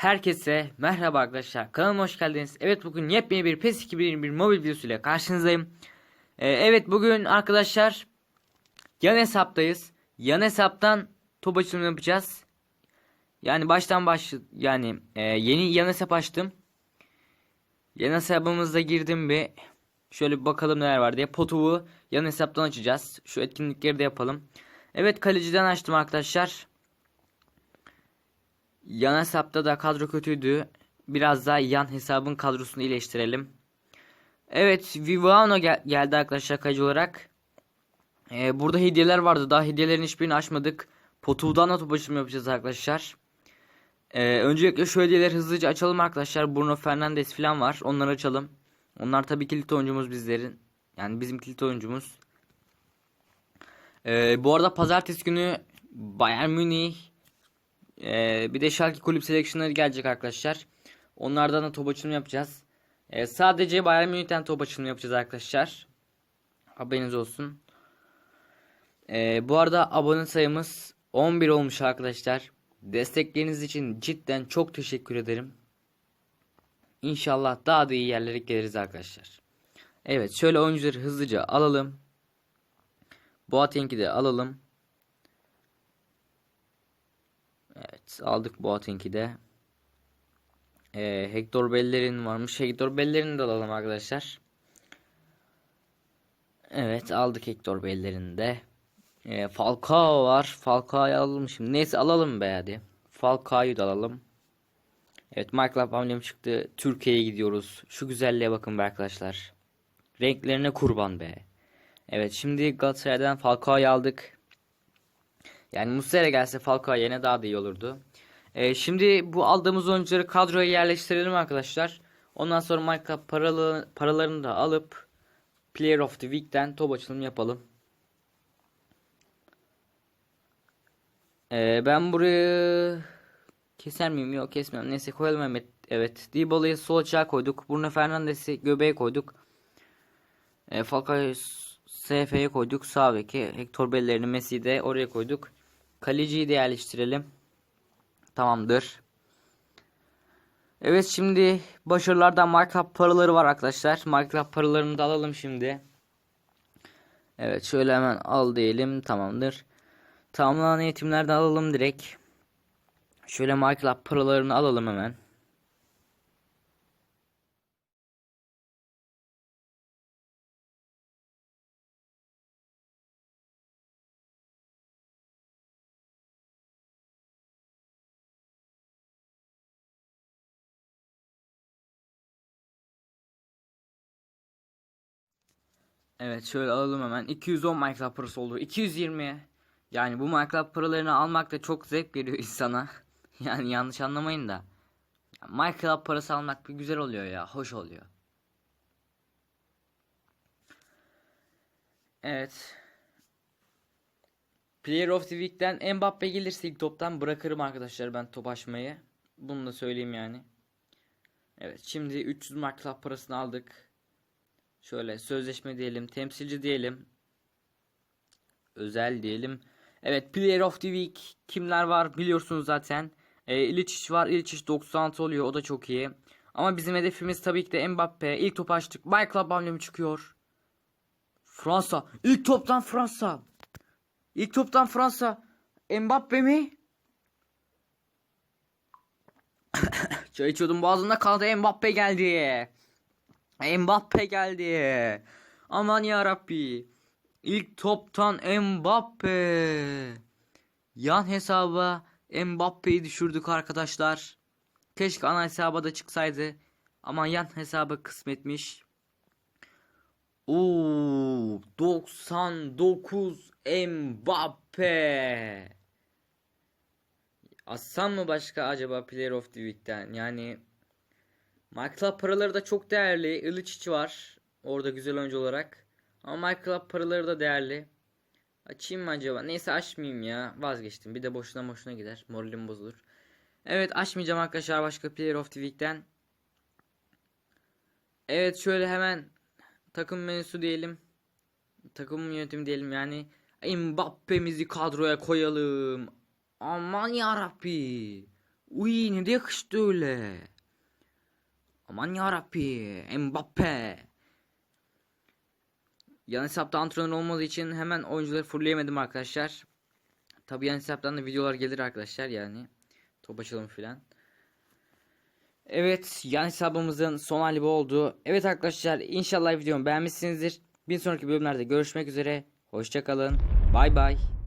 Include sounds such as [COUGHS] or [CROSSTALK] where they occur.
Herkese merhaba arkadaşlar. Kanalıma hoş geldiniz. Evet bugün yepyeni bir PES 2021 mobil videosuyla karşınızdayım. Ee, evet bugün arkadaşlar yan hesaptayız. Yan hesaptan top açılımı yapacağız. Yani baştan baş yani e, yeni yan hesap açtım. Yan hesabımızda girdim bir şöyle bir bakalım neler var diye. Potuvu yan hesaptan açacağız. Şu etkinlikleri de yapalım. Evet kaleciden açtım arkadaşlar. Yan hesapta da kadro kötüydü. Biraz daha yan hesabın kadrosunu iyileştirelim. Evet Vivano gel- geldi arkadaşlar kayıcı olarak. Ee, burada hediyeler vardı. Daha hediyelerin hiçbirini açmadık. Potu'dan da top açılımı yapacağız arkadaşlar. Ee, öncelikle şu hediyeleri hızlıca açalım arkadaşlar. Bruno Fernandes falan var. Onları açalım. Onlar tabii kilit oyuncumuz bizlerin. Yani bizim kilit oyuncumuz. Ee, bu arada pazartesi günü Bayern Münih ee, bir de Schalke kulüp seleksiyonları gelecek arkadaşlar. Onlardan da top açılımı yapacağız. Ee, sadece Bayern Münih'ten top açılımı yapacağız arkadaşlar. Haberiniz olsun. Ee, bu arada abone sayımız 11 olmuş arkadaşlar. Destekleriniz için cidden çok teşekkür ederim. İnşallah daha da iyi yerlere geliriz arkadaşlar. Evet şöyle oyuncuları hızlıca alalım. Boateng'i de alalım. Evet aldık Boateng'i de. Ee, Hector Bellerin varmış. Hector Bellerin de alalım arkadaşlar. Evet aldık Hector Bellerin de. Ee, Falcao var. Falcao'yu alalım şimdi. Neyse alalım be hadi. Falcao'yu da alalım. Evet Michael hamlem çıktı. Türkiye'ye gidiyoruz. Şu güzelliğe bakın be arkadaşlar. Renklerine kurban be. Evet şimdi Galatasaray'dan Falcao'yu aldık. Yani Muslera gelse Falcao yerine daha da iyi olurdu. Ee, şimdi bu aldığımız oyuncuları kadroya yerleştirelim arkadaşlar. Ondan sonra Michael paralı, paralarını da alıp Player of the Week'ten top açılımı yapalım. Ee, ben burayı keser miyim? Yok kesmem. Neyse koyalım Mehmet. Evet. Dybala'yı sol açığa koyduk. Bruno Fernandes'i göbeğe koyduk. E, Falcao'yu SF'ye koyduk. Sağ beki Hector Bellerini Messi'yi de oraya koyduk. Kaleciyi de yerleştirelim. Tamamdır. Evet şimdi başarılardan markup paraları var arkadaşlar. Markup paralarını da alalım şimdi. Evet şöyle hemen al diyelim. Tamamdır. Tamamlanan eğitimlerden alalım direkt. Şöyle markup paralarını alalım hemen. Evet şöyle alalım hemen. 210 Minecraft parası oldu. 220. Yani bu Minecraft paralarını almak da çok zevk veriyor [LAUGHS] insana. yani yanlış anlamayın da. Minecraft parası almak bir güzel oluyor ya. Hoş oluyor. Evet. Player of the Week'ten Mbappe gelirse ilk toptan bırakırım arkadaşlar ben top açmayı. Bunu da söyleyeyim yani. Evet şimdi 300 Minecraft parasını aldık. Şöyle sözleşme diyelim, temsilci diyelim. Özel diyelim. Evet, Player of the Week kimler var biliyorsunuz zaten. E, İliçiş var. İliçiş 96 oluyor. O da çok iyi. Ama bizim hedefimiz tabii ki de Mbappe. İlk top açtık. My Club çıkıyor. Fransa. İlk toptan Fransa. İlk toptan Fransa. Mbappe mi? [COUGHS] Çay içiyordum boğazımda kaldı. Mbappe geldi. Mbappe geldi. Aman ya Rabbi. İlk toptan Mbappe. Yan hesaba Mbappe'yi düşürdük arkadaşlar. Keşke ana hesaba da çıksaydı. Ama yan hesaba kısmetmiş. Oo, 99 Mbappe. Assam mı başka acaba Player of the Week'ten? Yani Michael paraları da çok değerli. Ilicic var. Orada güzel oyuncu olarak. Ama Michael paraları da değerli. Açayım mı acaba? Neyse açmayayım ya. Vazgeçtim. Bir de boşuna boşuna gider. Moralim bozulur. Evet açmayacağım arkadaşlar başka Player of the Week'ten. Evet şöyle hemen takım menüsü diyelim. Takım yönetimi diyelim yani. Mbappe'mizi kadroya koyalım. Aman yarabbi. Uy ne de yakıştı öyle. Aman yarabbi. Mbappe. Yan hesapta antrenör olmadığı için hemen oyuncuları fullleyemedim arkadaşlar. Tabi yan hesaptan da videolar gelir arkadaşlar yani. Top açalım filan. Evet yan hesabımızın son hali bu oldu. Evet arkadaşlar inşallah videomu beğenmişsinizdir. Bir sonraki bölümlerde görüşmek üzere. Hoşçakalın. Bay bay.